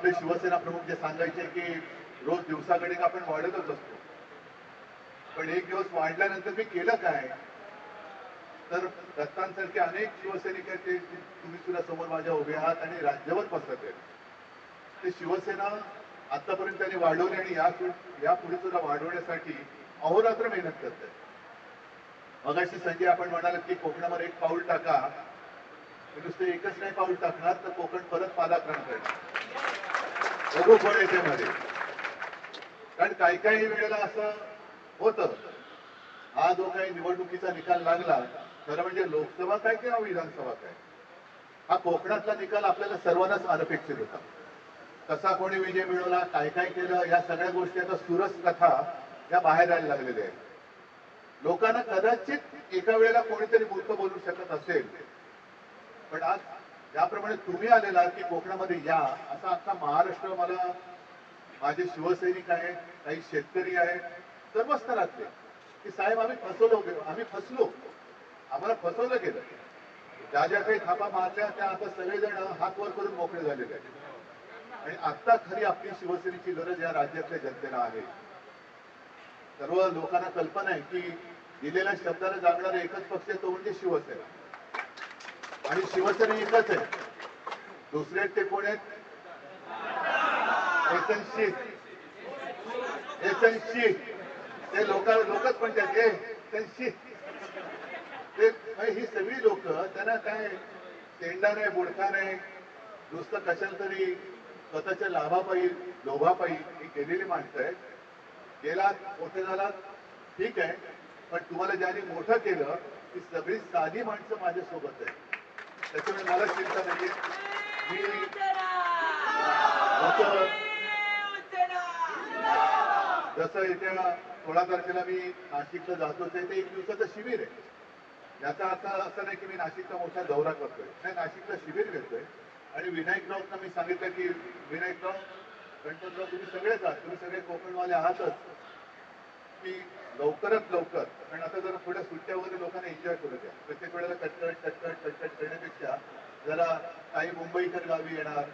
आपले शिवसेना प्रमुख जे सांगायचे की रोज दिवसागणिक आपण वाढतच असतो पण एक दिवस वाढल्यानंतर मी केलं काय? तर दत्तांसारखे अनेक शिवसैनिक आहेत ते तुम्ही सुद्धा समोर माझ्या उभे आहात आणि राज्यभर पसरत आहेत. ते शिवसेना आतापर्यंत त्यांनी वाढवली आणि या या पुढे सुद्धा वाढवण्यासाठी अहोरात्र मेहनत करत आहेत. मगाशी संजय आपण म्हणाल की कोकणामध्ये एक पाऊल टाका. नुसतं एकच नाही पाऊल टाकणार तर कोकण परत पादाक्रांत करणार बघू कारण काही काही वेळेला असं होतं. हा जो काही निवडणुकीचा निकाल लागला खरं म्हणजे लोकसभा काय किंवा विधानसभा काय? हा कोकणातला निकाल आपल्याला सर्वांनाच अनपेक्षित होता. कसा कोणी विजय मिळवला काय काय केलं या सगळ्या गोष्टी आता सुरस कथा या बाहेर यायला लागलेल्या आहेत. लोकांना कदाचित एका वेळेला कोणीतरी मूर्ख बोलू शकत असेल. पण आज ज्याप्रमाणे तुम्ही आलेला की कोकणामध्ये या असा अख्खा महाराष्ट्र मला माझे शिवसैनिक आहेत काही शेतकरी आहेत सर्व स्तरातले की साहेब आम्ही फसवलो गेलो आम्ही फसलो. आम्हाला फसवलं गेलं. ज्या ज्या काही थापा मारल्या त्या आता सगळेजण हात वर करून मोकळे झालेले आहेत. आणि आता खरी आपली शिवसेनेची गरज या राज्यातल्या जनतेला आहे. सर्व लोकांना कल्पना आहे की दिलेल्या शब्दाला जागणारा एकच पक्ष आहे तो म्हणजे शिवसेना. आणि शिवसेना एकच आहे. दुसरे ते कोण आहेत? एसएनशी ते लोक लोकच म्हणतात ए एसएनशी ते ही सगळी लोक त्यांना काय तेंडा नाही बुडका नाही नुसतं कशाला तरी स्वतःच्या लाभापायी लोभापायी ही केलेली माणसं आहेत. गेलात मोठे झालात ठीक आहे. पण तुम्हाला ज्याने मोठं केलं ती सगळी साधी माणसं माझ्यासोबत आहे त्याच्यामुळे मला चिंता नाहीये. मी जसं येत्या सोळा तारखेला मी नाशिकला जातोच आहे ते एक दिवसाचं शिबिर आहे. याचा अर्थ असं नाही की मी नाशिकचा मोठा दौरा करतोय. नाही नाशिकला शिबिर घेतोय. आणि विनायक राऊतना मी सांगितलं की विनायकराव गणपतराव तुम्ही सगळेच आहात. तुम्ही सगळे कोकणवाले आहातच. की लवकरात लवकर कारण आता जरा थोड्या सुट्ट्या वगैरे लोकांना एन्जॉय करू द्या. प्रत्येक वेळेला कटकट कटकट कटकट करण्यापेक्षा जरा काही मुंबईकर गावी येणार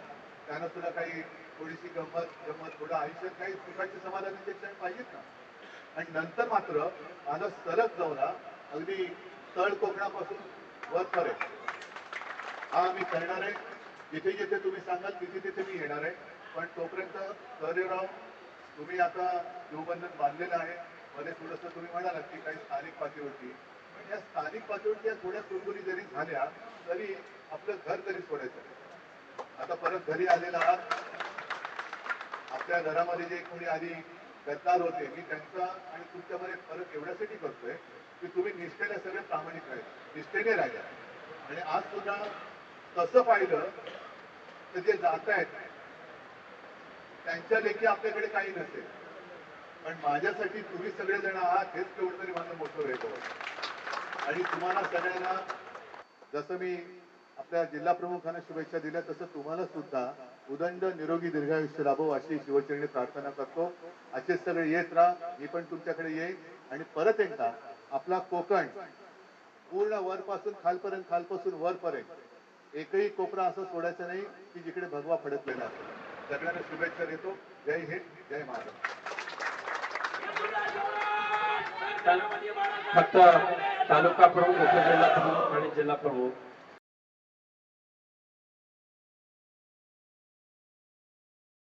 त्यांना सुद्धा काही थोडीशी गंमत गंमत थोडं आयुष्यात काही सुखाचे समाधानाचे क्षण पाहिजेत ना आणि नंतर मात्र माझा सलग दौरा अगदी तळ कोकणापासून वर पर्यंत. हा मी करणार आहे. जिथे जिथे तुम्ही सांगाल तिथे तिथे मी येणार आहे. पण तोपर्यंत सहदेवराव तुम्ही आता शिवबंधन बांधलेलं आहे. मध्ये थोडंसं तुम्ही म्हणालात की काही स्थानिक पातळीवरती. पण या स्थानिक पातळीवरती या थोड्या कुरकुरी जरी झाल्या तरी आपलं घर तरी सोडायचं. आता परत घरी आलेला आहात. आपल्या घरामध्ये जे कोणी आधी गद्दार होते मी त्यांचा आणि तुमच्यामध्ये फरक एवढ्यासाठी करतोय की तुम्ही निष्ठेने सगळे प्रामाणिक राहिले निष्ठेने राहिल्या आणि आज सुद्धा तसं पाहिलं तर जे जात आहेत त्यांच्या लेखी आपल्याकडे काही नसेल. पण माझ्यासाठी तुम्ही सगळेजण आहात हेच केवढं तरी माझं मोठं वेगळं आणि तुम्हाला सगळ्यांना जसं मी आपल्या जिल्हा प्रमुखांना शुभेच्छा दिल्या तसं तुम्हाला सुद्धा उदंड निरोगी दीर्घायुष्य लाभो अशी शिवचरणी प्रार्थना करतो. असेच सगळे येत राहा मी पण तुमच्याकडे येईन. आणि परत एकदा आपला कोकण पूर्ण वरपासून खालपर्यंत खालपासून वरपर्यंत एकही कोपरा असं सोडायचं नाही की जिकडे भगवा फडकलेला असेल सगळ्यांना शुभेच्छा देतो. जय हिंद जय महाराष्ट्र. फक्त तालुका प्रमुख उपजिल्हा प्रमुख आणि जिल्हा प्रमुख.